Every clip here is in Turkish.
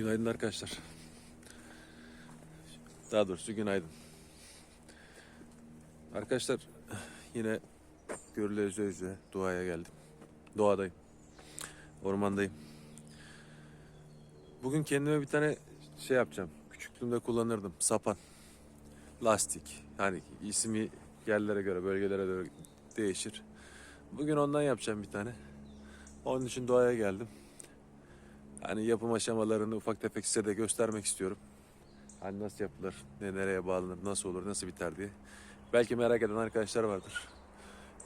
Günaydın arkadaşlar. Daha doğrusu günaydın. Arkadaşlar yine görüle öze öze doğaya geldim. Doğadayım. Ormandayım. Bugün kendime bir tane şey yapacağım. Küçüklüğümde kullanırdım. Sapan. Lastik. Yani ismi yerlere göre, bölgelere göre değişir. Bugün ondan yapacağım bir tane. Onun için doğaya geldim. Hani yapım aşamalarını ufak tefek size de göstermek istiyorum. Hani nasıl yapılır, ne nereye bağlanır, nasıl olur, nasıl biter diye. Belki merak eden arkadaşlar vardır.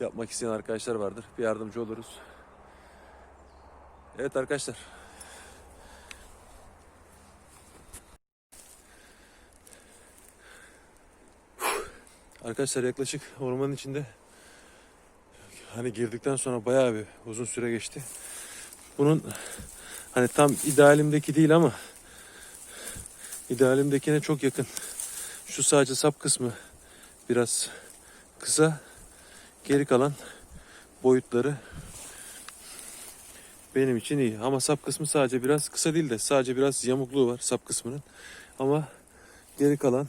Yapmak isteyen arkadaşlar vardır. Bir yardımcı oluruz. Evet arkadaşlar. Arkadaşlar yaklaşık ormanın içinde hani girdikten sonra bayağı bir uzun süre geçti. Bunun hani tam idealimdeki değil ama idealimdekine çok yakın. Şu sadece sap kısmı biraz kısa. Geri kalan boyutları benim için iyi. Ama sap kısmı sadece biraz kısa değil de sadece biraz yamukluğu var sap kısmının. Ama geri kalan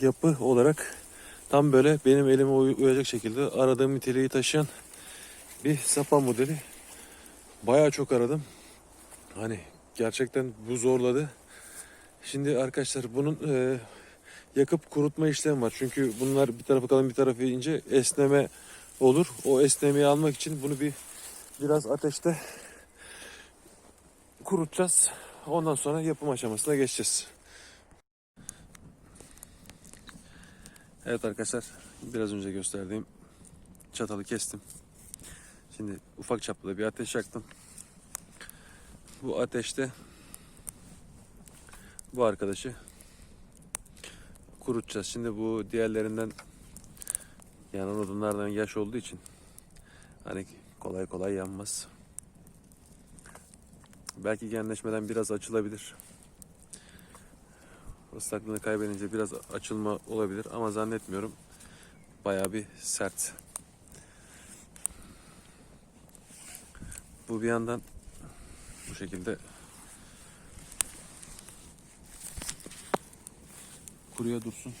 yapı olarak tam böyle benim elime uy- uyacak şekilde aradığım niteliği taşıyan bir sapan modeli. Bayağı çok aradım. Hani gerçekten bu zorladı. Şimdi arkadaşlar bunun e, yakıp kurutma işlemi var. Çünkü bunlar bir tarafı kalın bir tarafı ince esneme olur. O esnemeyi almak için bunu bir biraz ateşte kurutacağız. Ondan sonra yapım aşamasına geçeceğiz. Evet arkadaşlar biraz önce gösterdiğim çatalı kestim. Şimdi ufak çaplı bir ateş yaktım. Bu ateşte bu arkadaşı kurutacağız. Şimdi bu diğerlerinden yanan odunlardan yaş olduğu için hani kolay kolay yanmaz. Belki genleşmeden biraz açılabilir. Islaklığını kaybedince biraz açılma olabilir ama zannetmiyorum. Bayağı bir sert. Bu bir yandan bu şekilde kuruya dursun.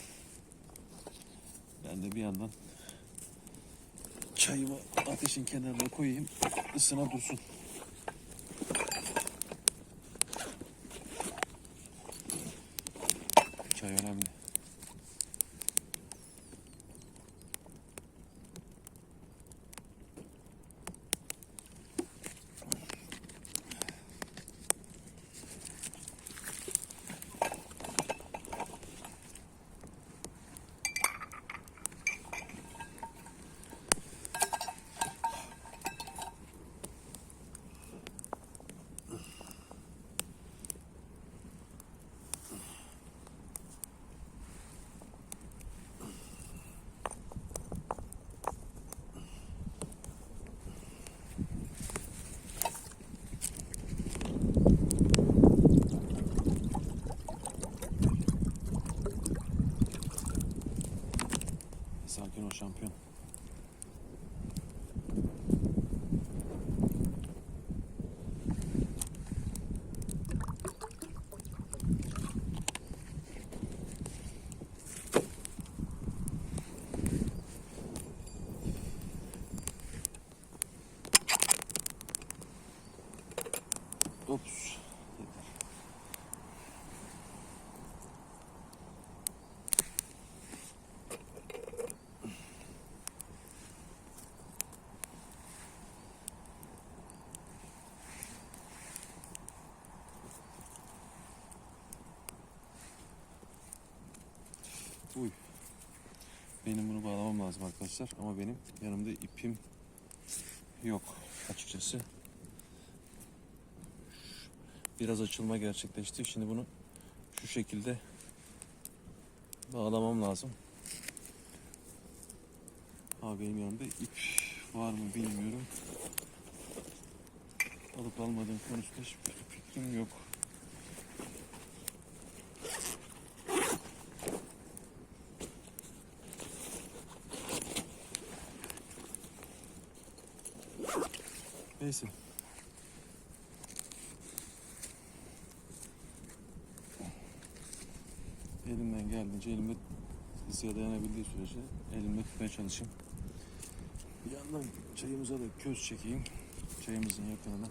Ben de bir yandan çayımı ateşin kenarına koyayım. ısına dursun. Çay önemli. Sakin ol şampiyon. Ops. Uy. Benim bunu bağlamam lazım arkadaşlar ama benim yanımda ipim yok açıkçası. Biraz açılma gerçekleşti. Şimdi bunu şu şekilde bağlamam lazım. Ama benim yanımda ip var mı bilmiyorum. Alıp almadığım konusunda hiçbir fikrim yok. Neyse. Elimden geldiğince elime ısıya dayanabildiği sürece elimle tutmaya çalışayım. Bir yandan çayımıza da köz çekeyim. Çayımızın yakınına.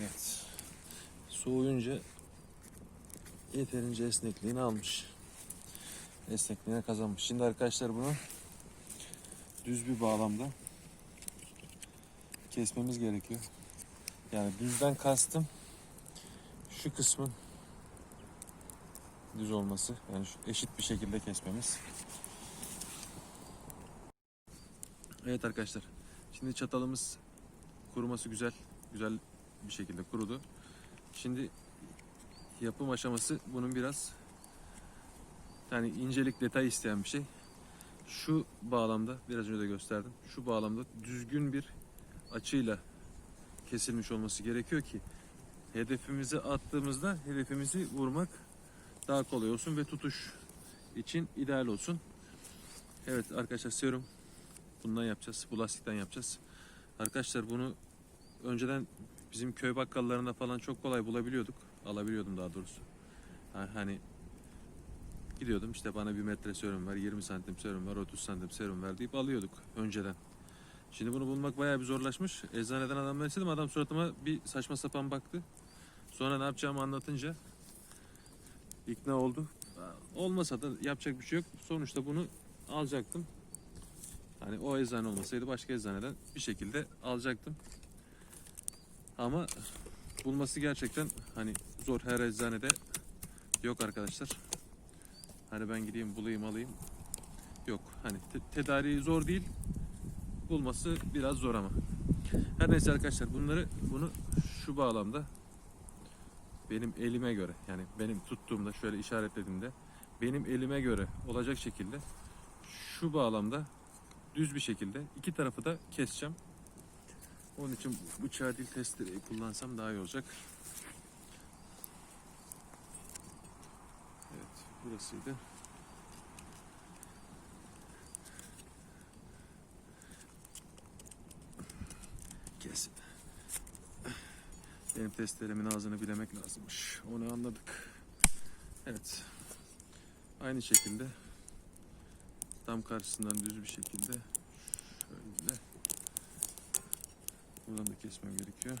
Evet. Soğuyunca yeterince esnekliğini almış. Esnekliğine kazanmış. Şimdi arkadaşlar bunu düz bir bağlamda kesmemiz gerekiyor. Yani düzden kastım şu kısmın düz olması. Yani şu eşit bir şekilde kesmemiz. Evet arkadaşlar. Şimdi çatalımız kuruması güzel. Güzel bir şekilde kurudu. Şimdi yapım aşaması bunun biraz yani incelik detay isteyen bir şey. Şu bağlamda biraz önce de gösterdim. Şu bağlamda düzgün bir açıyla kesilmiş olması gerekiyor ki hedefimizi attığımızda hedefimizi vurmak daha kolay olsun ve tutuş için ideal olsun. Evet arkadaşlar serum bundan yapacağız. Bu lastikten yapacağız. Arkadaşlar bunu önceden bizim köy bakkallarında falan çok kolay bulabiliyorduk. Alabiliyordum daha doğrusu. Ha- Hani gidiyordum işte bana bir metre serum ver, 20 santim serum ver, 30 santim serum ver deyip alıyorduk önceden. Şimdi bunu bulmak bayağı bir zorlaşmış. Eczaneden adamdan istedim. Adam suratıma bir saçma sapan baktı. Sonra ne yapacağımı anlatınca ikna oldu. Olmasa da yapacak bir şey yok. Sonuçta bunu alacaktım. Hani o eczane olmasaydı başka eczaneden bir şekilde alacaktım. Ama bulması gerçekten hani zor her eczanede yok arkadaşlar. Hani ben gideyim bulayım alayım. Yok hani te- tedariği zor değil. Bulması biraz zor ama. Her neyse arkadaşlar bunları bunu şu bağlamda benim elime göre yani benim tuttuğumda şöyle işaretlediğimde benim elime göre olacak şekilde şu bağlamda düz bir şekilde iki tarafı da keseceğim. Onun için bıçağı değil testereyi kullansam daha iyi olacak. Evet burasıydı. Kes. Benim testeremin ağzını bilemek lazımmış. Onu anladık. Evet. Aynı şekilde tam karşısından düz bir şekilde Buradan da kesmem gerekiyor.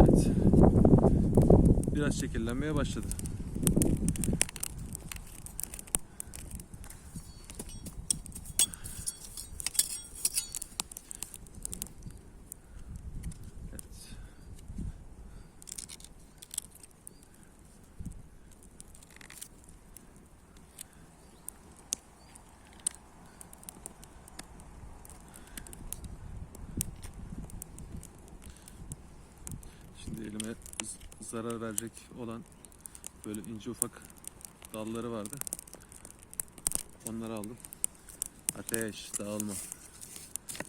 Evet. Biraz şekillenmeye başladı. Şimdi elime zarar verecek olan böyle ince ufak dalları vardı. Onları aldım. Ateş, dağılma.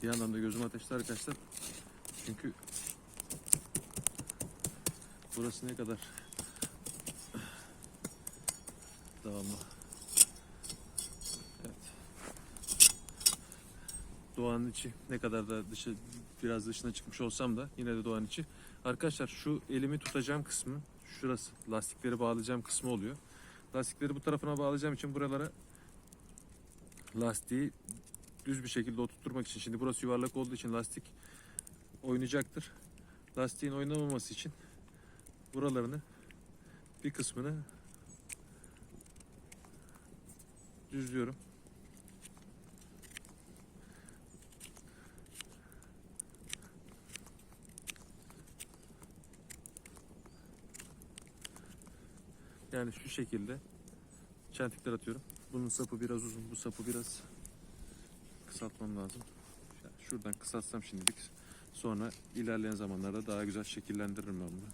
Bir yandan da gözüm ateşte arkadaşlar. Çünkü burası ne kadar dağılma. Evet. Doğanın içi ne kadar da dışı biraz dışına çıkmış olsam da yine de doğanın içi. Arkadaşlar şu elimi tutacağım kısmı şurası lastikleri bağlayacağım kısmı oluyor. Lastikleri bu tarafına bağlayacağım için buralara lastiği düz bir şekilde oturtturmak için şimdi burası yuvarlak olduğu için lastik oynayacaktır. Lastiğin oynamaması için buralarını bir kısmını düzlüyorum. Yani şu şekilde çentikler atıyorum. Bunun sapı biraz uzun, bu sapı biraz kısaltmam lazım. Yani şuradan kısaltsam şimdilik. Sonra ilerleyen zamanlarda daha güzel şekillendiririm ben bunu.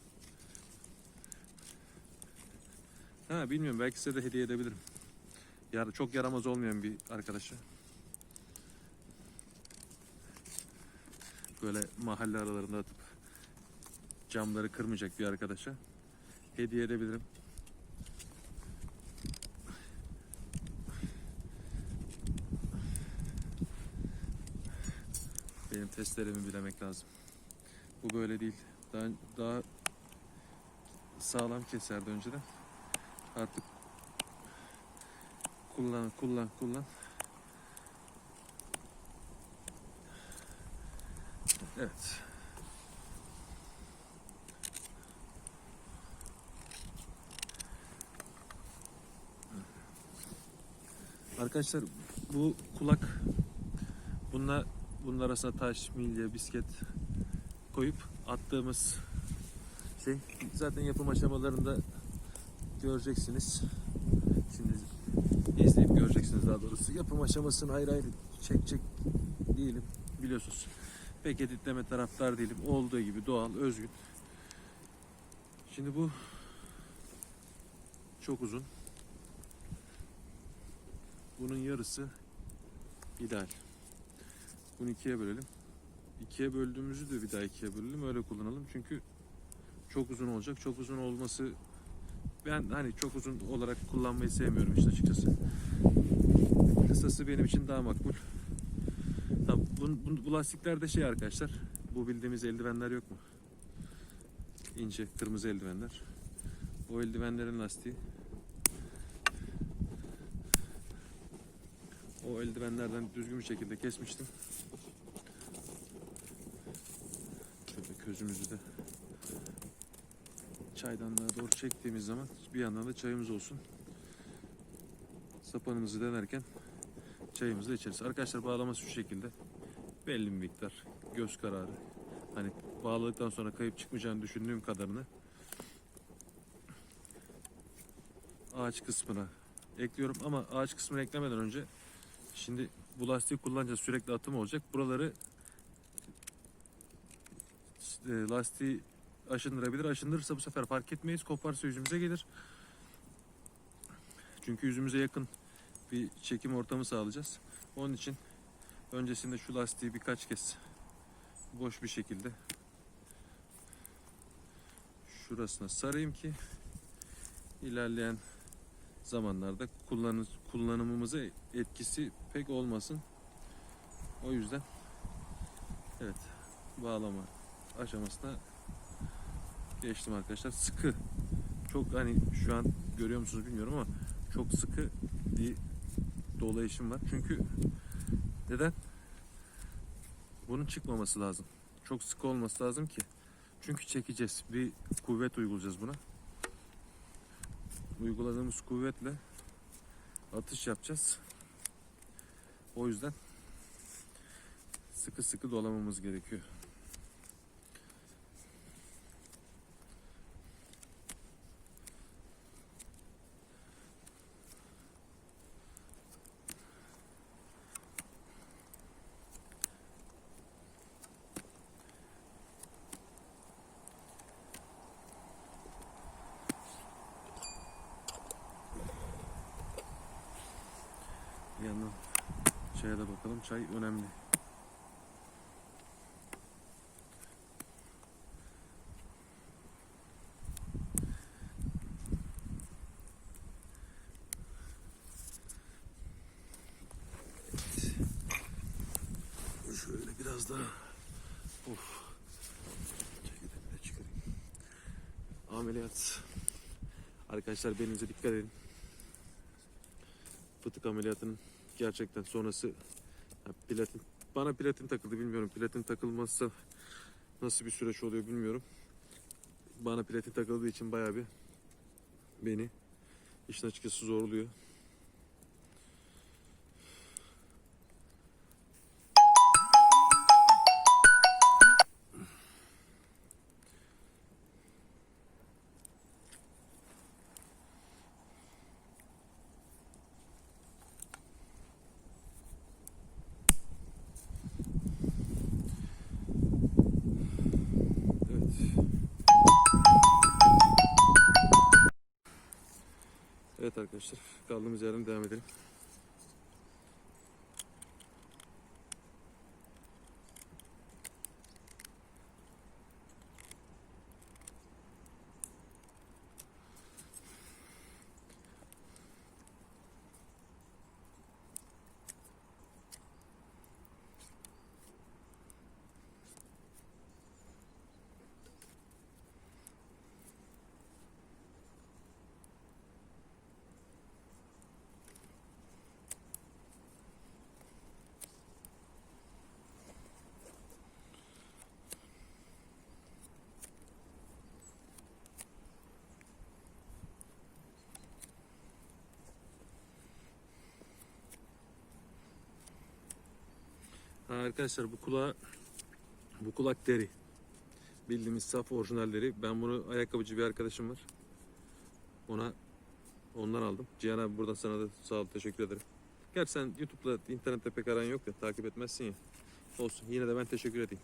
Ha bilmiyorum belki size de hediye edebilirim. Yar çok yaramaz olmayan bir arkadaşa. Böyle mahalle aralarında atıp camları kırmayacak bir arkadaşa hediye edebilirim. Benim testlerimi bilemek lazım. Bu böyle değil. Daha, daha sağlam keserdi önceden. Artık kullan, kullan, kullan. Evet. Arkadaşlar bu kulak bununla bunun arasına taş, milye, bisket koyup attığımız şey zaten yapım aşamalarında göreceksiniz. Şimdi izleyip göreceksiniz daha doğrusu. Yapım aşamasını ayrı ayrı çek çek değilim biliyorsunuz. Pek editleme taraftar değilim. Olduğu gibi doğal, özgün. Şimdi bu çok uzun. Bunun yarısı ideal. Bunu ikiye bölelim. İkiye böldüğümüzü de bir daha ikiye bölelim. Öyle kullanalım. Çünkü çok uzun olacak. Çok uzun olması ben hani çok uzun olarak kullanmayı sevmiyorum işte açıkçası. Kısası benim için daha makbul. Tabii bu, bu, bu lastiklerde şey arkadaşlar. Bu bildiğimiz eldivenler yok mu? İnce kırmızı eldivenler. O eldivenlerin lastiği. O eldivenlerden düzgün bir şekilde kesmiştim. Şöyle közümüzü de çaydanlığa doğru çektiğimiz zaman bir yandan da çayımız olsun. Sapanımızı denerken çayımızı da içeriz. Arkadaşlar bağlaması şu şekilde. Belli bir miktar göz kararı. Hani bağladıktan sonra kayıp çıkmayacağını düşündüğüm kadarını ağaç kısmına ekliyorum ama ağaç kısmını eklemeden önce şimdi bu lastiği kullanacağız sürekli atım olacak. Buraları e, lastiği aşındırabilir. Aşındırırsa bu sefer fark etmeyiz. Koparsa yüzümüze gelir. Çünkü yüzümüze yakın bir çekim ortamı sağlayacağız. Onun için öncesinde şu lastiği birkaç kez boş bir şekilde şurasına sarayım ki ilerleyen zamanlarda kullanı, kullanımımıza etkisi pek olmasın. O yüzden evet bağlama aşamasına geçtim arkadaşlar. Sıkı. Çok hani şu an görüyor musunuz bilmiyorum ama çok sıkı bir dolayışım var. Çünkü neden? Bunun çıkmaması lazım. Çok sıkı olması lazım ki. Çünkü çekeceğiz. Bir kuvvet uygulayacağız buna. Uyguladığımız kuvvetle atış yapacağız. O yüzden sıkı sıkı dolamamız gerekiyor. Bir yandan çaya da bakalım. Çay önemli. Şöyle biraz daha. Of. Çıkarayım. Ameliyat. Arkadaşlar belinize dikkat edin. Fıtık ameliyatının gerçekten sonrası platin bana platin takıldı bilmiyorum. Platin takılmazsa nasıl bir süreç oluyor bilmiyorum. Bana platin takıldığı için bayağı bir beni işin açıkçası zorluyor. Arkadaşlar kaldığımız yerden devam edelim. Arkadaşlar bu kulağı bu kulak deri. Bildiğimiz saf orijinal deri. Ben bunu ayakkabıcı bir arkadaşım var. Ona ondan aldım. Cihan abi buradan sana da sağ ol teşekkür ederim. Gerçi sen YouTube'da internette pek aran yok ya takip etmezsin ya. Olsun yine de ben teşekkür edeyim.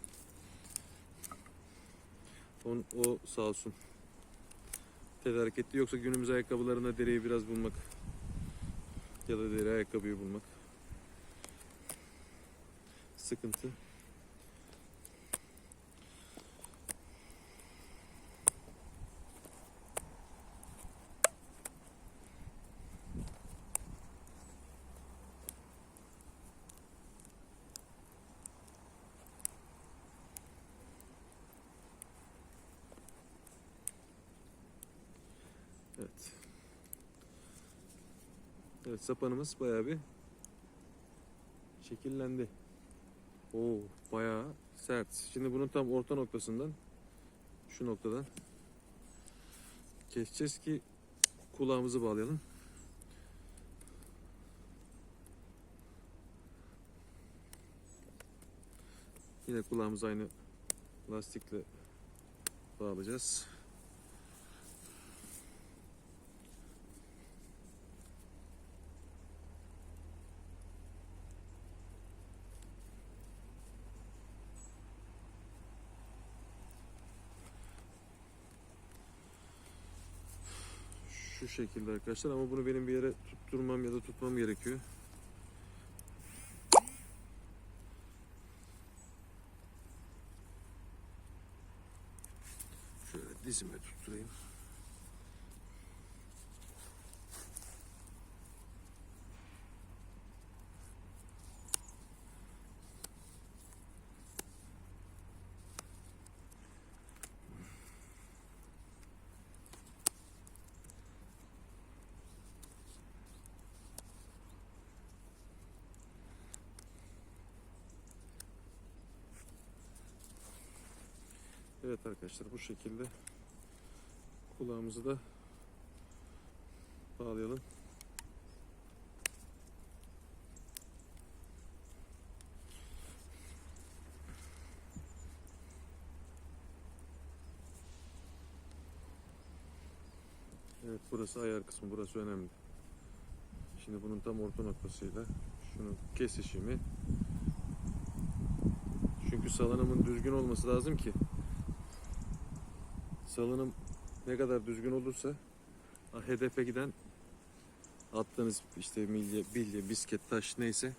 On, o sağ olsun. Tedarik etti. Yoksa günümüz ayakkabılarında deriyi biraz bulmak ya da deri ayakkabıyı bulmak sıkıntı. Evet. Evet sapanımız bayağı bir şekillendi. Oo bayağı sert. Şimdi bunun tam orta noktasından şu noktadan keseceğiz ki kulağımızı bağlayalım. Yine kulağımızı aynı lastikle bağlayacağız. Şu şekilde arkadaşlar ama bunu benim bir yere tutturmam ya da tutmam gerekiyor. Şöyle dizime tutturayım. Evet arkadaşlar bu şekilde kulağımızı da Bağlayalım. Evet burası ayar kısmı burası önemli. Şimdi bunun tam orta noktasıyla şunun kesişimi çünkü salınımın düzgün olması lazım ki salınım ne kadar düzgün olursa hedefe giden attığınız işte milye, bilye, bisket, taş neyse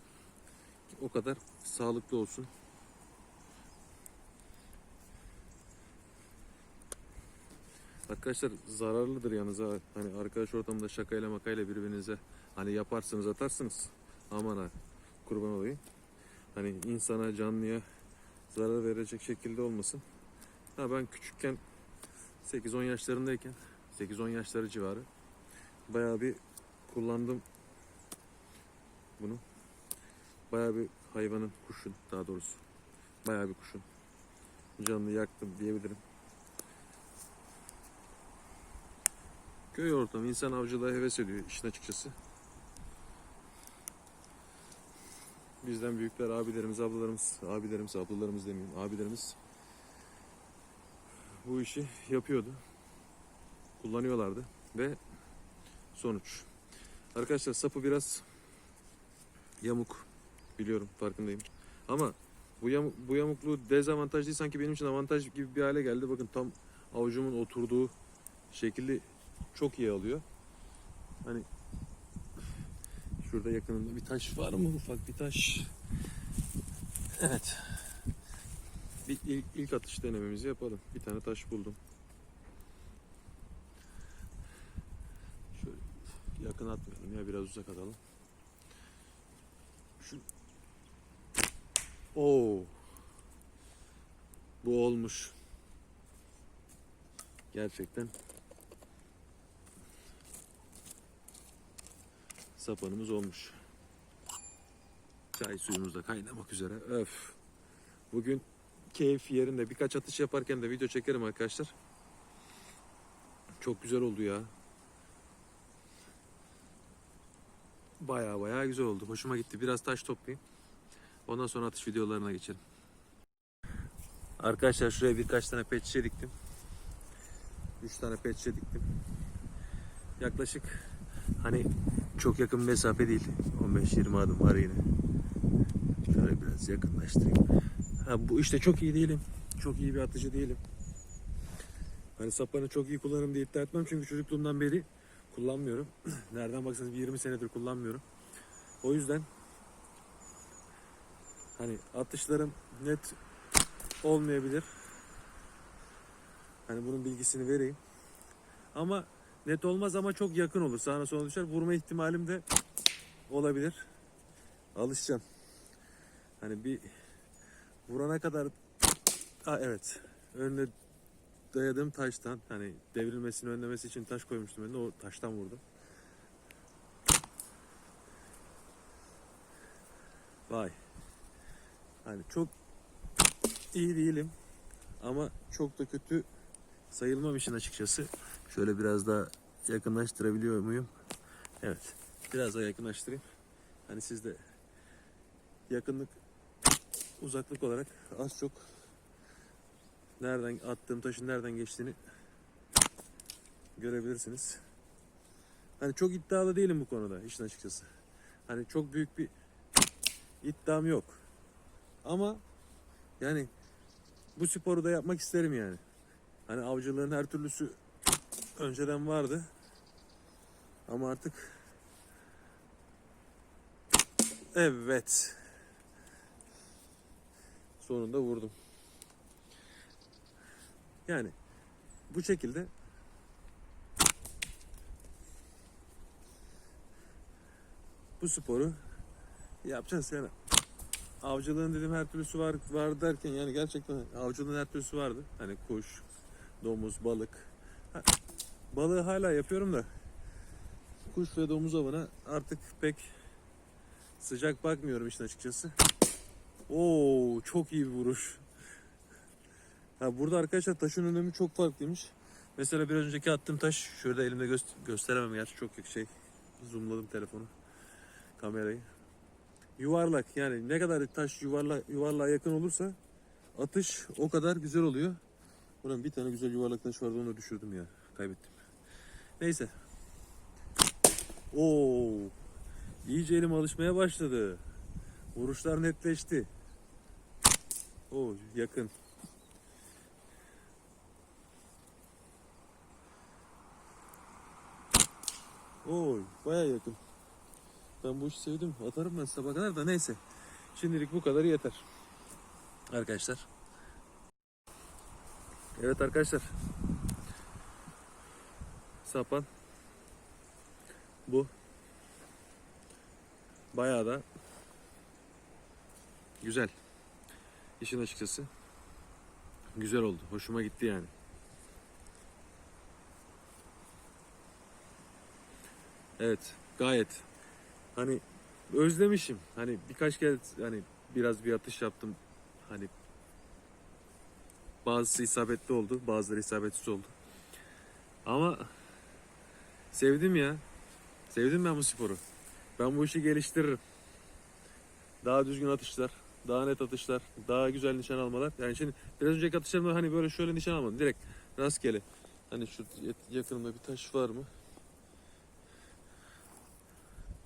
o kadar sağlıklı olsun. Arkadaşlar zararlıdır yalnız ha. Hani arkadaş ortamında şakayla makayla birbirinize hani yaparsınız atarsınız. Aman ha kurban olayım. Hani insana canlıya zarar verecek şekilde olmasın. Ha ben küçükken 8-10 yaşlarındayken 8-10 yaşları civarı bayağı bir kullandım bunu. Bayağı bir hayvanın, kuşun daha doğrusu. Bayağı bir kuşun. Canını yaktım diyebilirim. Köy ortamı insan avcılığa heves ediyor işin açıkçası. Bizden büyükler abilerimiz, ablalarımız, abilerimiz, ablalarımız demeyeyim, abilerimiz bu işi yapıyordu. Kullanıyorlardı ve sonuç. Arkadaşlar sapı biraz yamuk biliyorum farkındayım. Ama bu yamuk, bu yamukluğu dezavantaj değil sanki benim için avantaj gibi bir hale geldi. Bakın tam avucumun oturduğu şekilli çok iyi alıyor. Hani şurada yakınında bir taş var mı? Ufak bir taş. Evet. Bir ilk, ilk atış denememizi yapalım. Bir tane taş buldum. Şöyle yakın atmayalım ya biraz uzak atalım. Şu Oo. Bu olmuş. Gerçekten sapanımız olmuş. Çay suyumuz da kaynamak üzere. Öf. Bugün keyif yerinde. Birkaç atış yaparken de video çekerim arkadaşlar. Çok güzel oldu ya. Baya baya güzel oldu. Hoşuma gitti. Biraz taş toplayayım. Ondan sonra atış videolarına geçelim. Arkadaşlar şuraya birkaç tane pet şişe diktim. 3 tane pet diktim. Yaklaşık hani çok yakın mesafe değil. 15-20 adım var yine. Şöyle biraz yakınlaştırayım. Bu işte çok iyi değilim. Çok iyi bir atıcı değilim. Hani sapanı çok iyi kullanırım diye iddia etmem çünkü çocukluğumdan beri kullanmıyorum. Nereden baksanız bir 20 senedir kullanmıyorum. O yüzden hani atışlarım net olmayabilir. Hani bunun bilgisini vereyim. Ama net olmaz ama çok yakın olur. Sağına sola düşer. Vurma ihtimalim de olabilir. Alışacağım. Hani bir vurana kadar Aa, evet. Önüne dayadığım taştan hani devrilmesini önlemesi için taş koymuştum önüne o taştan vurdum. Vay. Hani çok iyi değilim ama çok da kötü sayılmam işin açıkçası. Şöyle biraz daha yakınlaştırabiliyor muyum? Evet. Biraz daha yakınlaştırayım. Hani siz de yakınlık uzaklık olarak az çok nereden attığım taşın nereden geçtiğini görebilirsiniz. Hani çok iddialı değilim bu konuda işin açıkçası. Hani çok büyük bir iddiam yok. Ama yani bu sporu da yapmak isterim yani. Hani avcılığın her türlüsü önceden vardı. Ama artık Evet. Sonunda vurdum. Yani bu şekilde bu sporu yapacaksın yani. Avcılığın dedim her türlüsü var, var derken yani gerçekten avcılığın her türlüsü vardı. Hani kuş, domuz, balık. Ha, balığı hala yapıyorum da kuş ve domuz avına artık pek sıcak bakmıyorum işin açıkçası. Oo çok iyi bir vuruş. Ha, burada arkadaşlar taşın önemi çok farklıymış. Mesela biraz önceki attığım taş şurada elimde göst- gösteremem gerçi çok şey zoomladım telefonu kamerayı. Yuvarlak yani ne kadar taş yuvarla yuvarlığa yakın olursa atış o kadar güzel oluyor. Buranın bir tane güzel yuvarlak taş vardı onu düşürdüm ya. Kaybettim. Neyse. Oo. İyice elim alışmaya başladı. Vuruşlar netleşti. Oo yakın. Oy baya yakın. Ben bu işi sevdim. Atarım ben sabah kadar da neyse. Şimdilik bu kadar yeter. Arkadaşlar. Evet arkadaşlar. Sapan. Bu. Bayağı da güzel. İşin açıkçası. Güzel oldu. Hoşuma gitti yani. Evet, gayet. Hani özlemişim. Hani birkaç kez hani biraz bir atış yaptım. Hani bazısı isabetli oldu, bazıları isabetsiz oldu. Ama sevdim ya. Sevdim ben bu sporu. Ben bu işi geliştiririm. Daha düzgün atışlar, daha net atışlar, daha güzel nişan almalar. Yani şimdi biraz önceki atışlarımda hani böyle şöyle nişan almadım. Direkt rastgele. Hani şu yakınımda bir taş var mı?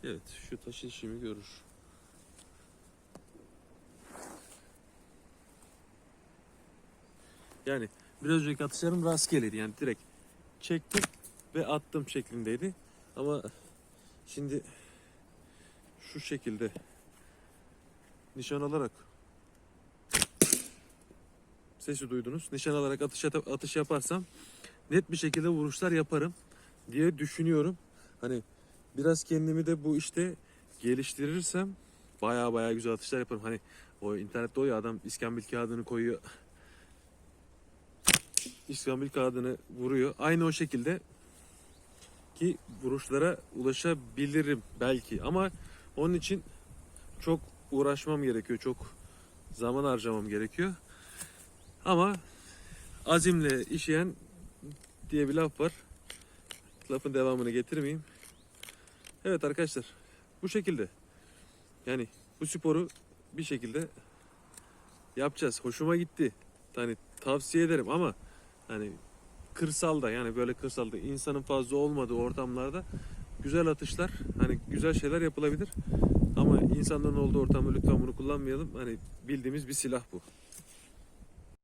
Evet, şu taş işimi görür. Yani biraz önceki atışlarım rastgeleydi. Yani direkt çektim ve attım şeklindeydi. Ama şimdi şu şekilde nişan alarak sesi duydunuz. Nişan alarak atış, atış yaparsam net bir şekilde vuruşlar yaparım diye düşünüyorum. Hani biraz kendimi de bu işte geliştirirsem baya baya güzel atışlar yaparım. Hani o internette o ya adam iskambil kağıdını koyuyor. İskambil kağıdını vuruyor. Aynı o şekilde ki vuruşlara ulaşabilirim belki ama onun için çok uğraşmam gerekiyor. Çok zaman harcamam gerekiyor. Ama azimle işeyen diye bir laf var. Lafın devamını getirmeyeyim. Evet arkadaşlar bu şekilde. Yani bu sporu bir şekilde yapacağız. Hoşuma gitti. Hani tavsiye ederim ama hani kırsalda yani böyle kırsalda insanın fazla olmadığı ortamlarda güzel atışlar hani güzel şeyler yapılabilir. İnsanların olduğu ortamda lütfen bunu kullanmayalım. Hani bildiğimiz bir silah bu.